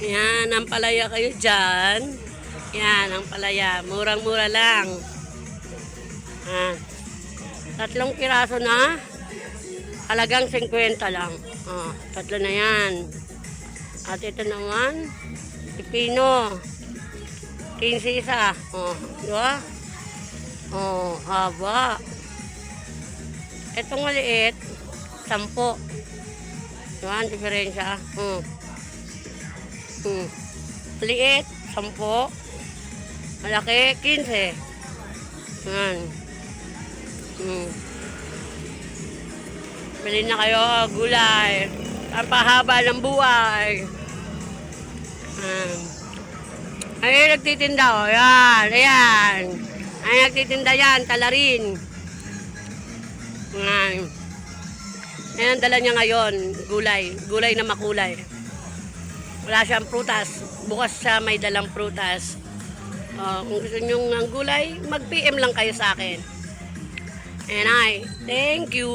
Yan, ang palaya kayo dyan. Yan, ang palaya. Murang-mura lang. Ah, tatlong piraso na. Halagang 50 lang. Oh, tatlo na yan. At ito naman, pipino. 15 isa. Oh, di ba? Oh, haba. Itong maliit, 10. Ang diferensya. Hmm. Hmm. Maliit, 10. Malaki, 15. Yan. Hmm. Bili na kayo, gulay. Ang pahaba ng buhay. Um, ay, nagtitinda, oh. Yan, ayan. Ay, nagtitinda yan, talarin. Yan. Yan ang dala niya ngayon, gulay. Gulay na makulay. Wala siyang prutas. Bukas siya may dalang prutas. Oh, kung gusto niyo ng gulay, mag-PM lang kayo sa akin. And I, thank you.